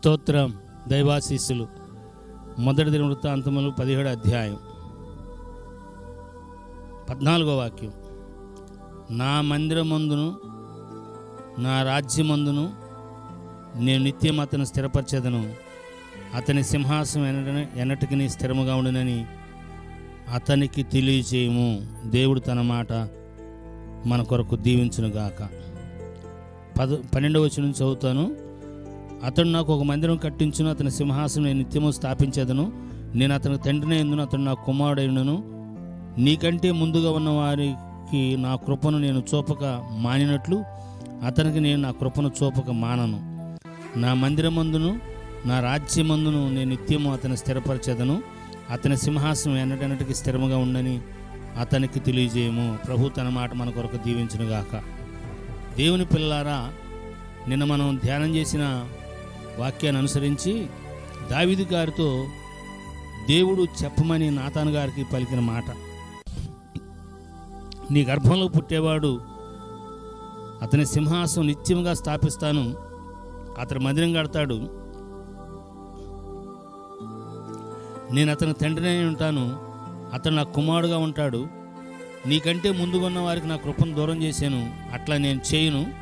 స్తోత్రం దైవాశీస్సులు. మొదటి దిన వృత్తాంతములు పదిహేడు అధ్యాయం. పద్నాలుగో వాక్యం. నా మందిరమందును నా రాజ్యమందును నేను నిత్యం అతను స్థిరపరచదను. అతని సింహాసనం ఎన్నట ఎన్నటికి స్థిరముగా ఉండునని అతనికి తెలియజేయము దేవుడు తన మాట మన కొరకు దీవించునుగాక. పద పన్నెండవ వచ్చి నుంచి చదువుతాను. అతడు నాకు ఒక మందిరం కట్టించును అతని సింహాసనం నేను నిత్యము స్థాపించేదను. నేను అతని తండ్రిని ఎందును అతడు నా కుమారుడైనను నీకంటే ముందుగా ఉన్న వారికి నా కృపను నేను చూపక మానినట్లు అతనికి నేను నా కృపను చూపక మానను. నా మందిరమందును నా రాజ్యమందును నేను నిత్యము అతని స్థిరపరచేదను. అతని సింహాసనం ఎన్నటెన్నటికి స్థిరముగా ఉండని అతనికి తెలియజేయము. ప్రభు తన మాట మన కొరకు దీవించునుగాక. దేవుని పిల్లారా నిన్న మనం ధ్యానం చేసిన వాక్యాన్ని అనుసరించి దావిది గారితో దేవుడు చెప్పమని నాతాను గారికి పలికిన మాట. నీ గర్భంలో పుట్టేవాడు అతని సింహాసనం నిత్యంగా స్థాపిస్తాను. అతని మందిరం కడతాడు. నేను అతని తండ్రినే ఉంటాను. అతను నా కుమారుడుగా ఉంటాడు. నీకంటే ముందుగా ఉన్న వారికి నా కృపను దూరం చేశాను. అట్లా నేను చేయను.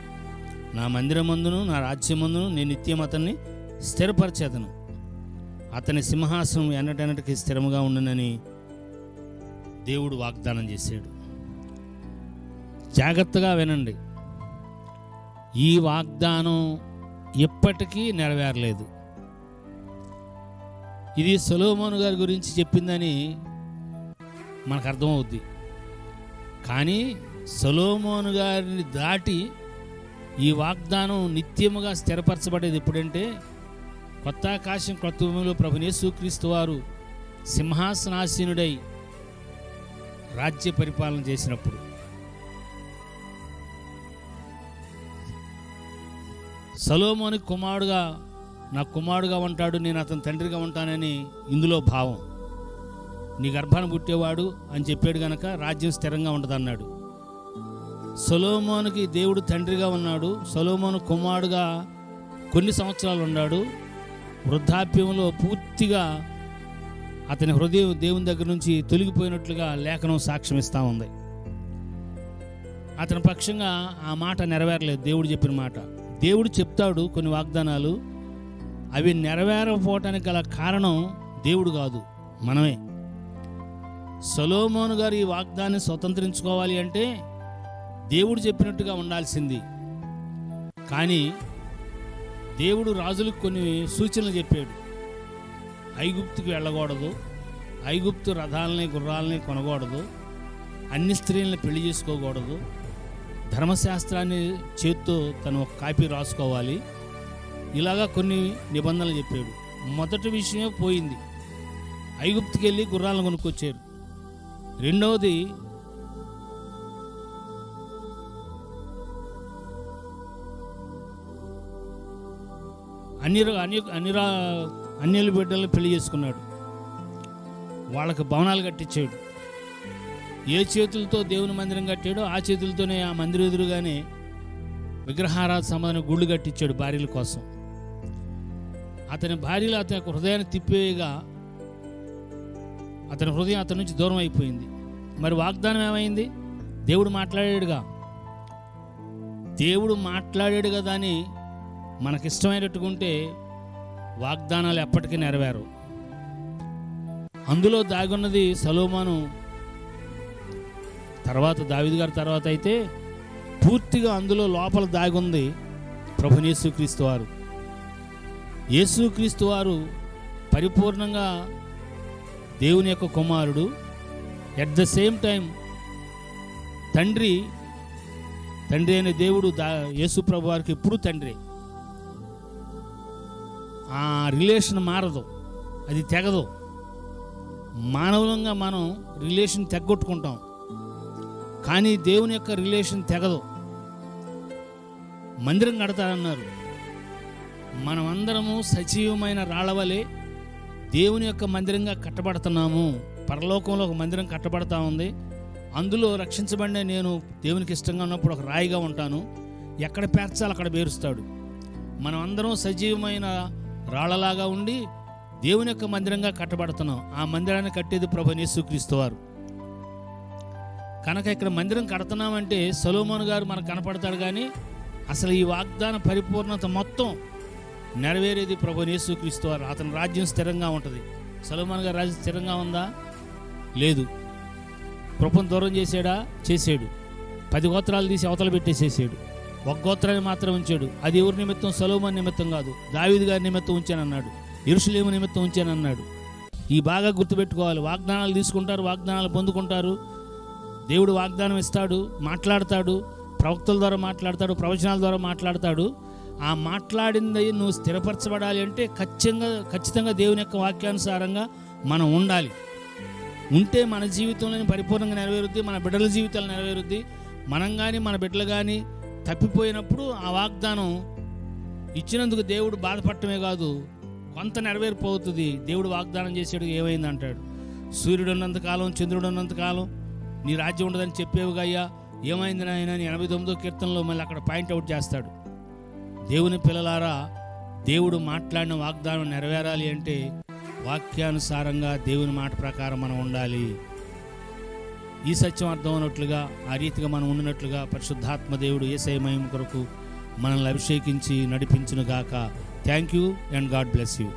నా మందిరమందును నా రాజ్యమందును నేను నిత్యం అతన్ని స్థిరపరిచేతను అతని సింహాసనం ఎన్నటెన్నటికి స్థిరముగా ఉండనని దేవుడు వాగ్దానం చేశాడు. జాగ్రత్తగా వినండి. ఈ వాగ్దానం ఎప్పటికీ నెరవేరలేదు. ఇది సొలోమోను గారి గురించి చెప్పిందని మనకు అర్థమవుద్ది. కానీ సొలోమోను గారిని దాటి ఈ వాగ్దానం నిత్యముగా స్థిరపరచబడేది ఎప్పుడంటే కొత్త ఆకాశం కొత్త భూమిలో ప్రభునేసుక్రీస్తు వారు సింహాసనాసీనుడై రాజ్య పరిపాలన చేసినప్పుడు. సలోమోని కుమారుడుగా నా కుమారుడుగా ఉంటాడు నేను అతని తండ్రిగా ఉంటానని ఇందులో భావం. నీ గర్భాన్ని పుట్టేవాడు అని చెప్పాడు గనక రాజ్యం స్థిరంగా ఉంటుందన్నాడు సొలోమోనుకి దేవుడు తండ్రిగా ఉన్నాడు. సొలోమోను కుమారుడుగా కొన్ని సంవత్సరాలు ఉన్నాడు. వృద్ధాప్యంలో పూర్తిగా అతని హృదయం దేవుని దగ్గర నుంచి తొలగిపోయినట్లుగా లేఖనం సాక్ష్యం ఇస్తూ ఉంది. అతని పక్షంగా ఆ మాట నెరవేరలేదు. దేవుడు చెప్పిన మాట. దేవుడు చెప్తాడు కొన్ని వాగ్దానాలు. అవి నెరవేరకపోవటానికి గల కారణం దేవుడు కాదు మనమే. సలోమోను గారు ఈ వాగ్దాన్ని స్వతంత్రించుకోవాలి అంటే దేవుడు చెప్పినట్టుగా ఉండాల్సింది. కానీ దేవుడు రాజులకు కొన్ని సూచనలు చెప్పాడు. ఐగుప్తుకు వెళ్ళకూడదు. ఐగుప్తు రథాలని గుర్రాలని కొనకూడదు. అన్ని స్త్రీలను పెళ్ళి చేసుకోకూడదు. ధర్మశాస్త్రాన్ని చేత్తో తను ఒక కాపీ రాసుకోవాలి. ఇలాగా కొన్ని నిబంధనలు చెప్పాడు. మొదటి విషయమే పోయింది. ఐగుప్తుకి వెళ్ళి గుర్రాలను కొనుక్కొచ్చారు. రెండవది అన్ని అన్ని అన్ని అన్యుల బిడ్డలను పెళ్ళి చేసుకున్నాడు. వాళ్ళకి భవనాలు కట్టించాడు. ఏ చేతులతో దేవుని మందిరం కట్టాడో ఆ చేతులతోనే ఆ మందిరం ఎదురుగానే విగ్రహారాధ సంబంధమైన గుళ్ళు కట్టించాడు భార్యల కోసం. అతని భార్యలు అతని యొక్క హృదయాన్ని తిప్పేయగా అతని హృదయం అతని నుంచి దూరం అయిపోయింది. మరి వాగ్దానం ఏమైంది? దేవుడు మాట్లాడాడుగా. దేవుడు మాట్లాడాడు కదా అని మనకిష్టమైనట్టుకుంటే వాగ్దానాలు ఎప్పటికీ నెరవేరు అందులో దాగున్నది సలోమాను తర్వాత దావిద్ గారి తర్వాత అయితే పూర్తిగా అందులో లోపల దాగుంది ప్రభునేసుక్రీస్తు వారు. యేసుక్రీస్తు వారు పరిపూర్ణంగా దేవుని యొక్క కుమారుడు. ఎట్ ద సేమ్ టైం తండ్రి తండ్రి అనే దేవుడు దా యేసు ప్రభు వారికి ఎప్పుడూ తండ్రి. ఆ రిలేషన్ మారదు. అది తెగదు. మానవులంగా మనం రిలేషన్ తెగొట్టుకుంటాం కానీ దేవుని యొక్క రిలేషన్ తెగదు. మందిరం కడతారన్నారు. మనమందరము సజీవమైన రాళ్ళవలే దేవుని యొక్క మందిరంగా కట్టబడుతున్నాము. పరలోకంలో ఒక మందిరం కట్టబడతా ఉంది. అందులో రక్షించబడిన నేను దేవునికి ఇష్టంగా ఉన్నప్పుడు ఒక రాయిగా ఉంటాను. ఎక్కడ పేర్చాలి అక్కడ పేరుస్తాడు. మనం అందరం సజీవమైన రాళ్ళలాగా ఉండి దేవుని యొక్క మందిరంగా కట్టబడుతున్నాం. ఆ మందిరాన్ని కట్టేది ప్రభు యేసుక్రీస్తు వారు. కనుక ఇక్కడ మందిరం కడుతున్నామంటే సొలోమోన్ గారు మనకు కనపడతాడు కానీ అసలు ఈ వాగ్దాన పరిపూర్ణత మొత్తం నెరవేరేది ప్రభు యేసుక్రీస్తు వారు. అతని రాజ్యం స్థిరంగా ఉంటుంది. సొలోమోన్ గారి రాజ్యం స్థిరంగా ఉందా? లేదు. ప్రభుని దూరం చేసాడా చేసాడు పది గోత్రాలు తీసి అవతల పెట్టేసేసాడు. ఒక గోత్రాన్ని మాత్రం ఉంచాడు. అది ఎవరి నిమిత్తం? సలోమన్ నిమిత్తం కాదు. దావీదు గారి నిమిత్తం ఉంచానన్నాడు. ఇరుషులేము నిమిత్తం ఉంచానన్నాడు. ఈ బాగా గుర్తుపెట్టుకోవాలి. వాగ్దానాలు తీసుకుంటారు వాగ్దానాలు పొందుకుంటారు. దేవుడు వాగ్దానం ఇస్తాడు మాట్లాడతాడు ప్రవక్తల ద్వారా మాట్లాడతాడు ప్రవచనాల ద్వారా మాట్లాడతాడు. ఆ మాట్లాడింది నువ్వు స్థిరపరచబడాలి అంటే ఖచ్చితంగా ఖచ్చితంగా దేవుని యొక్క వాక్యానుసారంగా మనం ఉండాలి. ఉంటే మన జీవితంలో పరిపూర్ణంగా నెరవేరుద్ది మన బిడ్డల జీవితాలు నెరవేరుద్ది. మనం కానీ మన బిడ్డలు కానీ తప్పిపోయినప్పుడు ఆ వాగ్దానం ఇచ్చినందుకు దేవుడు బాధపడటమే కాదు కొంత నెరవేరిపోతుంది. దేవుడు వాగ్దానం చేసాడు ఏమైంది అంటాడు సూర్యుడు ఉన్నంతకాలం చంద్రుడు ఉన్నంతకాలం నీ రాజ్యం ఉండదని చెప్పేవుగా అయ్యా ఏమైంది నాయన? అని ఎనభై తొమ్మిదో కీర్తనలో మళ్ళీ అక్కడ పాయింట్అవుట్ చేస్తాడు. దేవుని పిల్లలారా దేవుడు మాట్లాడిన వాగ్దానం నెరవేరాలి అంటే వాక్యానుసారంగా దేవుని మాట ప్రకారం మనం ఉండాలి. ఈ సత్యం అర్థం ఆ రీతిగా మనం ఉండినట్లుగా పరిశుద్ధాత్మ దేవుడు ఏసై మహిమ కొరకు మనల్ని అభిషేకించి నడిపించునుగాక. Thank you and God bless you